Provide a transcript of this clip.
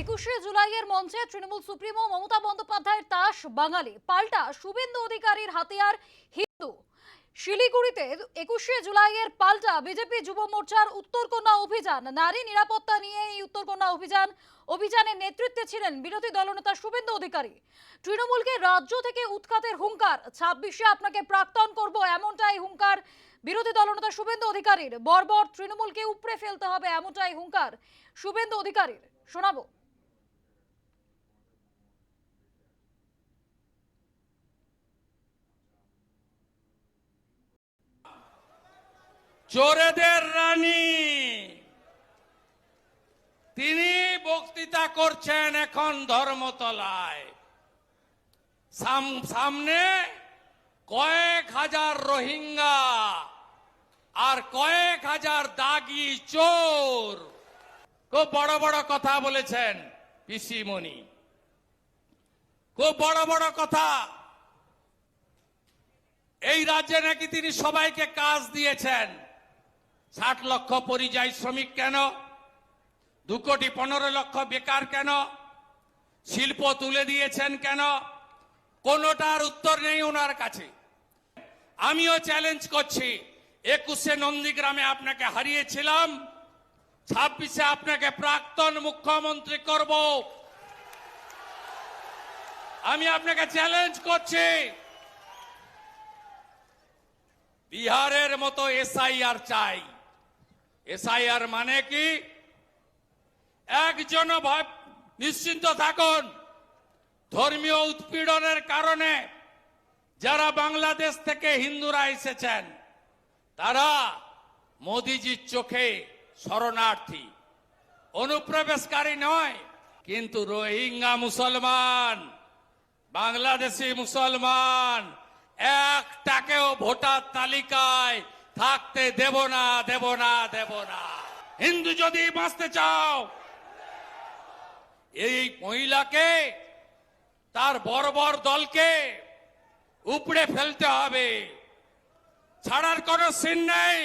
একুশে জুলাইয়ের মঞ্চে তৃণমূল সুপ্রিমো মমতা বন্দ্যোপাধ্যায়ের তাস বাঙালি। পাল্টা শুভেন্দু অধিকারীর হাতিয়ার হিন্দু। শিলিগুড়িতে একুশে জুলাইয়ের পাল্টা বিজেপি যুব মোর্চার উত্তরকন্যা অভিযান। নারী নিরাপত্তা নিয়ে এই উত্তরকন্যা অভিযান। অভিযানের নেতৃত্বে ছিলেন বিরোধী দলনেতা শুভেন্দু অধিকারী। তৃণমূলকে রাজ্য থেকে উৎখাতের হুঙ্কার। ছাব্বিশে আপনাকে প্রাক্তন করব এমনটাই হুঙ্কার বিরোধী দলনেতা শুভেন্দু অধিকারীর। বর্বর তৃণমূলকে উপড়ে ফেলতে হবে এমনটাই হুঙ্কার শুভেন্দু অধিকারীর। শোনাবো। চোরেদের রানী। তিনি বক্তৃতা করছেন এখন ধর্মতলায়। সাম- সামনে কয়েক হাজার রোহিঙ্গা আর কয়েক হাজার দাগি চোর। খুব বড় বড় কথা বলেছেন পিসিমণি। খুব বড় বড় কথা। এই রাজ্যে নাকি তিনি সবাইকে কাজ দিয়েছেন। ষাট লক্ষ পরিযায়ী শ্রমিক কেন? দু কোটি পনেরো লক্ষ বেকার কেন? শিল্প তুলে দিয়েছেন কেন? কোনোটার উত্তর নেই ওনার কাছে। আমিও চ্যালেঞ্জ করছি। একুশে নন্দীগ্রামে আপনাকে হারিয়েছিলাম। ছাব্বিশে আপনাকে প্রাক্তন মুখ্যমন্ত্রী করব। আমি আপনাকে চ্যালেঞ্জ করছি। বিহারের মতো এসআইআর চাই। এসআইআর মানে কি? একজন ভয় নিশ্চিন্ত থাকুন। ধর্মীয় উৎপীড়নের কারণে যারা বাংলাদেশ থেকে হিন্দুরা এসেছেন, তারা মোদিজির চোখে শরণার্থী। অনুপ্রবেশকারী নয়, কিন্তু রোহিঙ্গা মুসলমান, বাংলাদেশি মুসলমান, একটাকেও ভোটার তালিকায় থাকতে দেব না দেব না দেব না। হিন্দু যদি বাঁচতে চাও, এই মহিলাকে, তার বর্বর দলকে উপড়ে ফেলতে হবে। ছাড়ার কোনো সিন নেই।